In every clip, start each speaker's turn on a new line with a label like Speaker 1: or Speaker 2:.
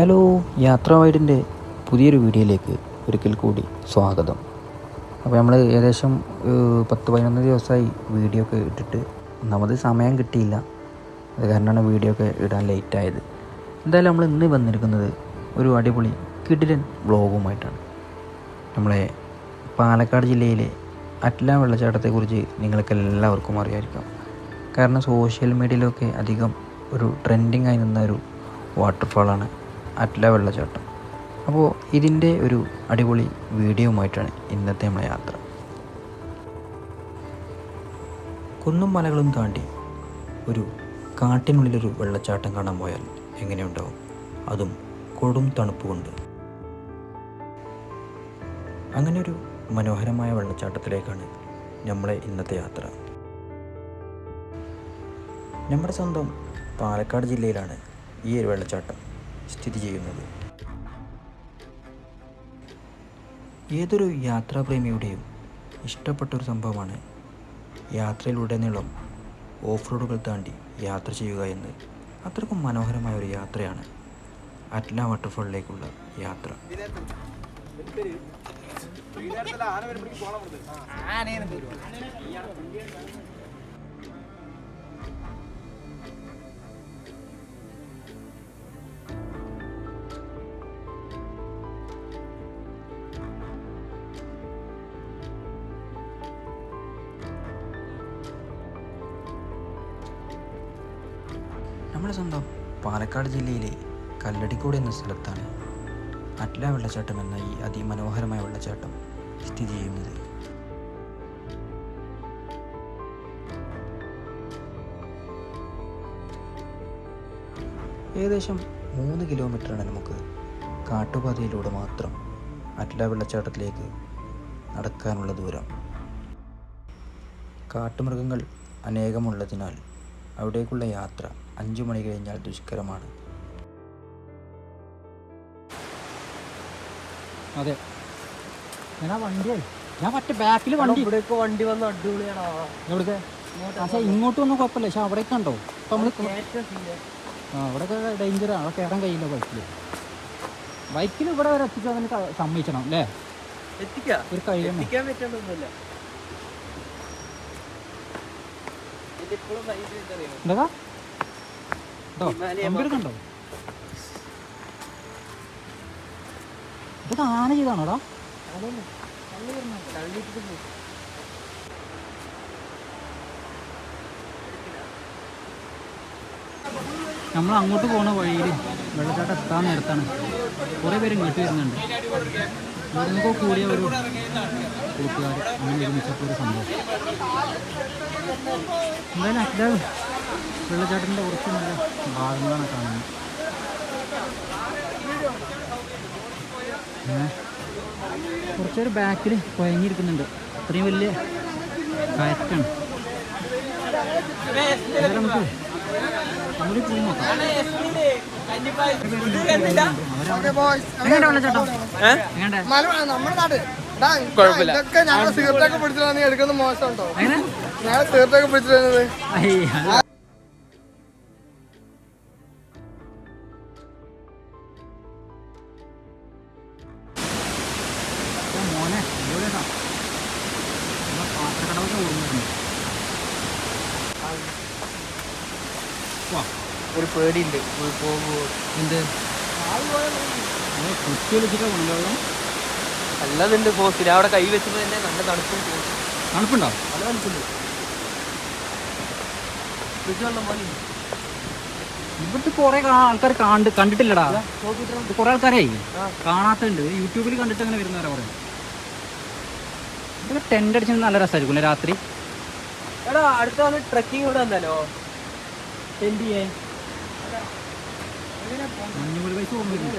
Speaker 1: Hello യാത്രാ വൈഡിന്റെ പുതിയൊരു വീഡിയോയിലേക്ക് ഒരിക്കൽ കൂടി സ്വാഗതം. അപ്പോൾ നമ്മൾ ഏകദേശം പത്ത് പതിനൊന്ന് ദിവസമായി വീഡിയോ ഒക്കെ ഇട്ടിട്ട് ഒന്നാമത് സമയം കിട്ടിയില്ല. അത് കാരണമാണ് വീഡിയോ ഒക്കെ ഇടാൻ ലേറ്റായത് എന്തായാലും നമ്മൾ ഇന്ന് വന്നിരിക്കുന്നത് ഒരു അടിപൊളി കിടിലൻ വ്ളോഗുമായിട്ടാണ്. നമ്മളെ പാലക്കാട് ജില്ലയിലെ അറ്റ്ല വെള്ളച്ചാട്ടത്തെക്കുറിച്ച് നിങ്ങൾക്ക് എല്ലാവർക്കും അറിയാമായിരിക്കാം കാരണം സോഷ്യൽ മീഡിയയിലൊക്കെ അധികം ഒരു ട്രെൻഡിങ് ആയി നിന്ന ഒരു വാട്ടർഫാളാണ് അറ്റ്ല വെള്ളച്ചാട്ടം അപ്പോൾ ഇതിന്റെ ഒരു അടിപൊളി വീഡിയോയുമായിട്ടാണ് ഇന്നത്തെ നമ്മുടെ യാത്ര. കുന്നും മലകളും താണ്ടി ഒരു കാട്ടിനുള്ളിലൊരു വെള്ളച്ചാട്ടം കാണാൻ പോയാൽ എങ്ങനെയുണ്ടാവും? അതും കൊടും തണുപ്പ് കൊണ്ട്. അങ്ങനെ ഒരു മനോഹരമായ വെള്ളച്ചാട്ടത്തിലേക്കാണ് നമ്മളെ ഇന്നത്തെ യാത്ര. നമ്മുടെ സ്വന്തം പാലക്കാട് ജില്ലയിലാണ് ഈ ഒരു വെള്ളച്ചാട്ടം. സ്ഥിതി ചെയ്യുന്നത്. ഏതൊരു യാത്രാപ്രേമിയുടെയും ഇഷ്ടപ്പെട്ട ഒരു സംഭവമാണ് യാത്രയിലുടനീളം ഓഫ് റോഡുകൾ താണ്ടി യാത്ര ചെയ്യുക എന്ന്. അത്രക്കും മനോഹരമായ ഒരു യാത്രയാണ് അറ്റ്ല വാട്ടർഫാളിലേക്കുള്ള യാത്ര. നമ്മുടെ സ്വന്തം പാലക്കാട് ജില്ലയിലെ കല്ലടിക്കോട് എന്ന സ്ഥലത്താണ് അറ്റ്ല വെള്ളച്ചാട്ടം എന്ന ഈ അതിമനോഹരമായ വെള്ളച്ചാട്ടം സ്ഥിതി ചെയ്യുന്നത്. ഏകദേശം മൂന്ന് കിലോമീറ്ററാണ് നമുക്ക് കാട്ടുപാതയിലൂടെ മാത്രം അറ്റ്ല വെള്ളച്ചാട്ടത്തിലേക്ക് നടക്കാനുള്ള ദൂരം. കാട്ടുമൃഗങ്ങൾ അനേകമുള്ളതിനാൽ അവിടേക്കുള്ള യാത്ര അഞ്ചു മണി കഴിഞ്ഞാൽ ദുഷ്കരമാണ്.
Speaker 2: അതെ. ഞാൻ വണ്ടി. ഞാൻ മറ്റേ ബാക്കിൽ വണ്ടി.
Speaker 3: ഇവിടേക്ക് വണ്ടി വന്ന് അടിപൊളിയാണോ
Speaker 2: പക്ഷേ ഇങ്ങോട്ട് ഒന്നും കുഴപ്പമില്ല. പക്ഷെ അവിടേക്ക് ഉണ്ടോ ഇപ്പം നമ്മൾ ആ അവിടെയൊക്കെ ഡേഞ്ചറാണ് അവിടെ കയറാൻ കഴിയില്ല ബൈക്കിൽ ബൈക്കിൽ ഇവിടെ വരെ എത്തിച്ചു അതിന് സമ്മതിക്കണം അല്ലേ?
Speaker 3: എത്തിക്കാം.
Speaker 2: ഒരു കഴിയണം
Speaker 3: എത്തിക്കാൻ
Speaker 2: എന്താ? ഇതൊക്കെ ആന ചെയ്താണോടാ? നമ്മൾ അങ്ങോട്ട് പോകുന്ന വഴിയിൽ വെള്ളച്ചാട്ടം എത്താൻ നേരത്താണ്. കുറേ പേര് ഇങ്ങോട്ട് വരുന്നുണ്ട്. ഇവിടുന്നൊക്കെ കൂടിയ ഒരു കൂട്ടുകാർ അങ്ങനെ ഒരു സന്തോഷം. എന്തായാലും അച്ഛാ വെള്ളച്ചാട്ടത്തിന്റെ കുറച്ച് നല്ല ഭാഗങ്ങളാണ് കാണുന്നത്. കുറച്ചൊരു ബാക്കിൽ കുഴങ്ങിയിരിക്കുന്നുണ്ട്. അത്രയും വലിയ കയറ്റാണ് നമുക്ക്
Speaker 3: കുഴപ്പമില്ല.
Speaker 4: ഇതൊക്കെ ഞങ്ങൾ സിഗരറ്റൊക്കെ പിടിച്ചിട്ടാണ് നീ എടുക്കുന്നത് മോശം കേട്ടോ
Speaker 2: എങ്ങനെ
Speaker 4: ഞങ്ങൾ സിഗരറ്റൊക്കെ പിടിച്ചിരുന്നത്
Speaker 2: അയ്യ,
Speaker 3: ഒരു പേടിയുണ്ട്. പോയി പോകുമ്പോ
Speaker 2: എന്ത്? കുത്തി വിളിച്ചിട്ടാ കൊണ്ടുപോകണം
Speaker 3: നല്ലതുണ്ട് പോസ്റ്റിൽ അവിടെ കൈ വെച്ചപ്പോൾ തന്നെ നല്ല തണുപ്പും പോകും
Speaker 2: തണുപ്പുണ്ടോ?
Speaker 3: നല്ല തണുപ്പുണ്ട്.
Speaker 2: ഇവിടുത്തെ കുറെ ആൾക്കാർ കണ്ട് കണ്ടിട്ടില്ലടാ. കുറെ ആൾക്കാരെ കാണാത്തുണ്ട് യൂട്യൂബിൽ കണ്ടിട്ട് അങ്ങനെ വരുന്നവരാ കുറെ. ഇതൊക്കെ ടെന്റ് അടിച്ച് നല്ല രസമായിരിക്കും രാത്രി?
Speaker 3: എടാ അടുത്ത ട്രക്കിംഗ് ഇവിടെ വന്നാലോ? ടെന്റ് ചെയ്യേ
Speaker 2: മഞ്ഞുമൽ പൈസ പോകുന്നില്ല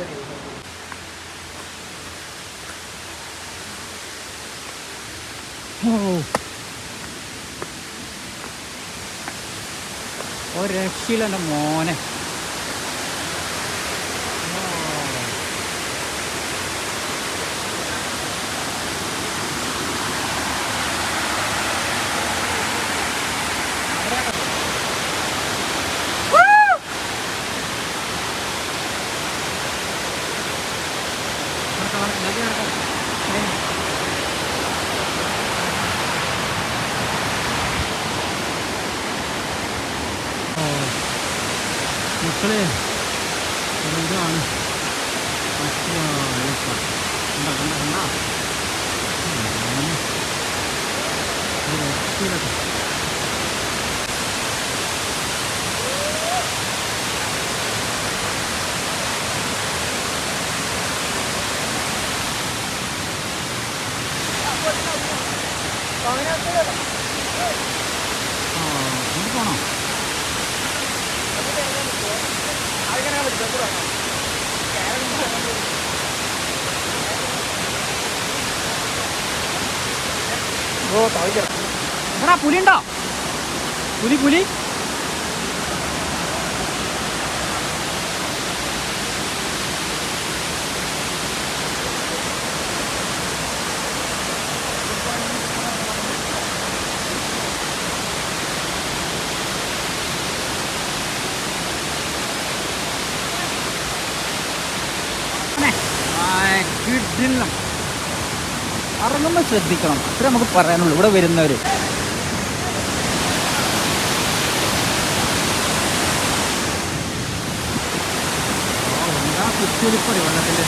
Speaker 2: ഓ ഒരു രക്ഷയില്ല എന്റെ മോനെ മക്കളെ ഒരു ഇതാണ് അശ്വാ, കണ്ട കണ്ട കണ്ട ഒരു രക്ഷയില്ലാത്ത ആ എടാ പുലി ഉണ്ടോ പുലി പുലി കിടിലം ഇറങ്ങുമ്പോൾ ശ്രദ്ധിക്കണം. അത്രേ നമുക്ക് പറയാനുള്ളൂ. ഇവിടെ വരുന്നവർ കുത്തിയൊലിപ്പറി വെള്ളത്തിന്റെ